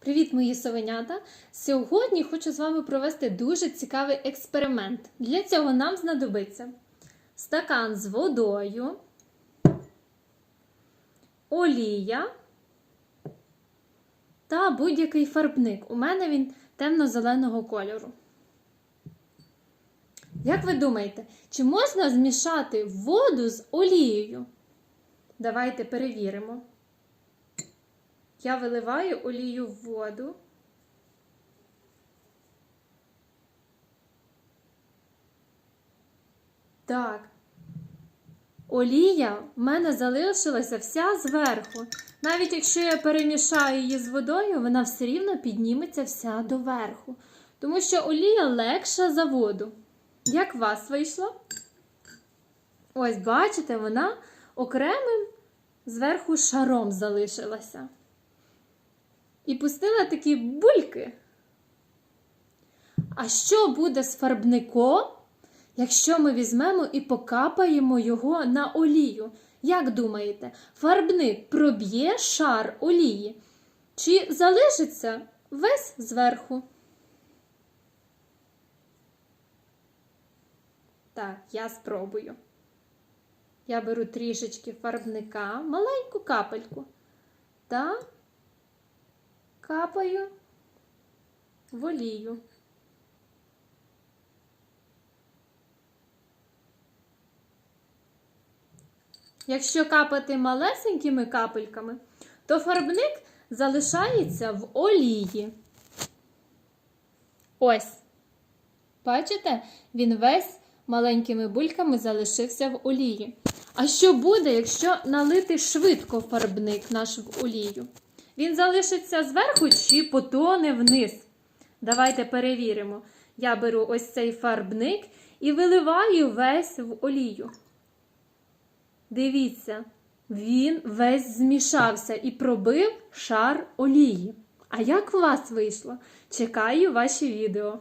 Привіт, мої совенята! Сьогодні хочу з вами провести дуже цікавий експеримент. Для цього нам знадобиться стакан з водою, олія та будь-який фарбник. У мене він темно-зеленого кольору. Як ви думаєте, чи можна змішати воду з олією? Давайте перевіримо. Я виливаю олію в воду. Так. Олія в мене залишилася вся зверху. Навіть якщо я перемішаю її з водою, вона все рівно підніметься вся доверху. Тому що олія легша за воду. Як вас вийшло? Ось, бачите, вона окремим зверху шаром залишилася і пустила такі бульки. А що буде з фарбником, якщо ми візьмемо і покапаємо його на олію? Як думаєте, фарбник проб'є шар олії? Чи залишиться весь зверху? Так, я спробую. Я беру трішечки фарбника, маленьку капельку та капаю в олію. Якщо капати малесенькими капельками, то фарбник залишається в олії. Ось. Бачите, він весь маленькими бульками залишився в олії. А що буде, якщо налити швидко фарбник наш в олію? Він залишиться зверху чи потоне вниз. Давайте перевіримо. Я беру ось цей фарбник і виливаю весь в олію. Дивіться, він весь змішався і пробив шар олії. А як у вас вийшло? Чекаю ваші відео.